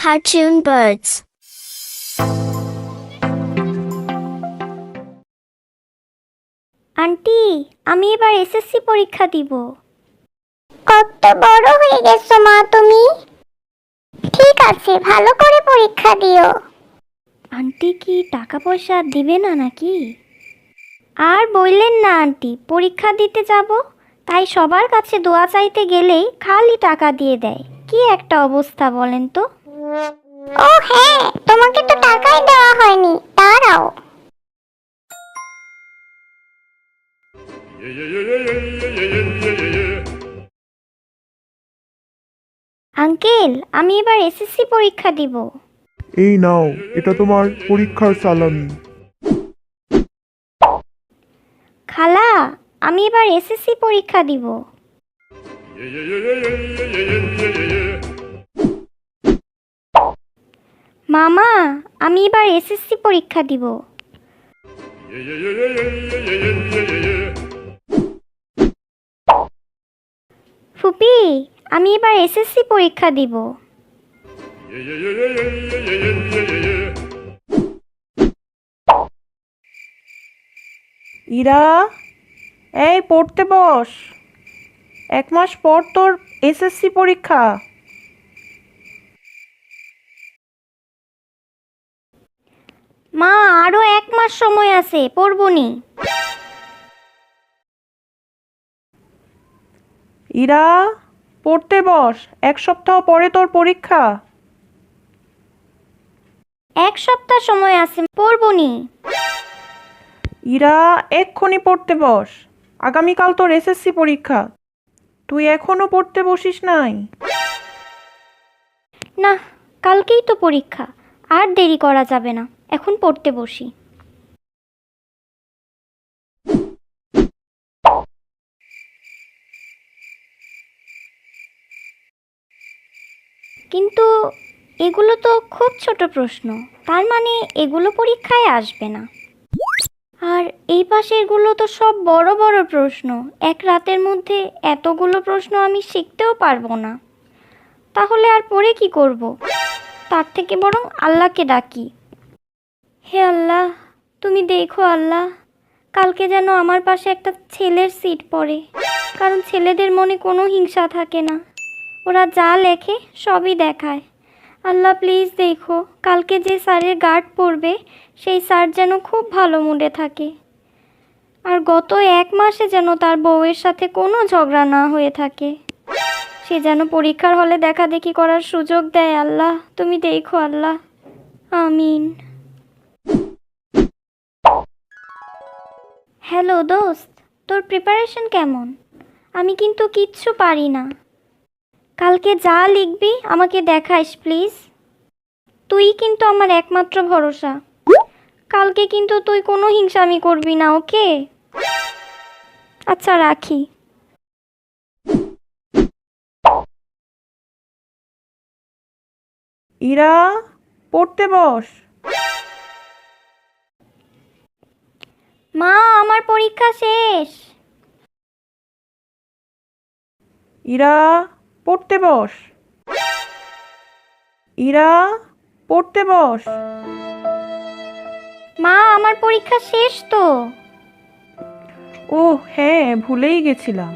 Cartoon birds. Aunty আমি এবার SSC পরীক্ষা দিব। কত বড় হয়ে গেছো মা তুমি? ঠিক আছে ভালো করে পরীক্ষা দিও। আন্টি কি টাকা পয়সা দিবে না নাকি? আর বললেন না আন্টি পরীক্ষা দিতে যাব। তাই সবার কাছে দোয়া চাইতে গেলেই খালি টাকা দিয়ে দেয়। কি একটা অবস্থা বলেন তো? ও হ্যাঁ তোমাকে তো টাকাই দেওয়া হয়নি দাঁড়াও। আঙ্কেল আমি এবার এসএসসি পরীক্ষা দিব। এই নাও এটা তোমার পরীক্ষার সালামি। খালা, আমি এবার এসএসসি পরীক্ষা দিব। মামা, আমি এবার এসএসসি পরীক্ষা দিব। ফুপি, আমি এবার এসএসসি পরীক্ষা দিব। ইরা এই পড়তে বস। এক মাস পর তোর এসএসসি পরীক্ষা। মা আরও এক মাস সময় আছে পড়বনি ইরা পড়তে বস এক সপ্তাহ পরে তোর পরীক্ষা। এক সপ্তাহ সময় আছে পড়বনি ইরা, এক্ষুনি পড়তে বস। আগামীকাল তোর এসএসসি পরীক্ষা। তুই এখনও পড়তে বসিস নাই। না, কালকেই তো পরীক্ষা। আর দেরি করা যাবে না। এখন পড়তে বসি। কিন্তু এগুলো তো খুব ছোট প্রশ্ন। তার মানে এগুলো পরীক্ষায় আসবে না। আর এই পাশেরগুলো তো সব বড় বড় প্রশ্ন। এক রাতের মধ্যে এতগুলো প্রশ্ন আমি শিখতেও পারব না। তাহলে আর পড়ে কি করব? তার থেকে বরং আল্লাহকে ডাকি। হে আল্লাহ, তুমি দেখো আল্লাহ, কালকে যেন আমার পাশে একটা ছেলের সিট পড়ে। কারণ ছেলেদের মনে কোনো হিংসা থাকে না। ওরা যা লেখে সবই দেখায়। আল্লাহ প্লিজ দেখো, কালকে যে স্যারের গার্ড পড়বে, সেই স্যার যেন খুব ভালো মুডে থাকে। আর গত এক মাসে যেন তার বউয়ের সাথে কোনো ঝগড়া না হয়ে থাকে। সে যেন পরীক্ষার হলে দেখা দেখি করার সুযোগ দেয় আল্লাহ, তুমি দেখো আল্লাহ। আমিন। হ্যালো দোস্ত, তোর প্রিপারেশন কেমন? আমি কিন্তু কিচ্ছু পারি না। কালকে যা লিখবি আমাকে দেখাইস প্লিজ তুই কিন্তু আমার একমাত্র ভরসা। কালকে কিন্তু তুই কোনো হিংসামি করবি না ওকে আচ্ছা রাখি। ইরা পড়তে বস। মা আমার পরীক্ষা শেষ। ইরা পড়তে বস। ইরা পড়তে বস। মা আমার পরীক্ষা শেষ তো। ও হ্যাঁ ভুলেই গেছিলাম।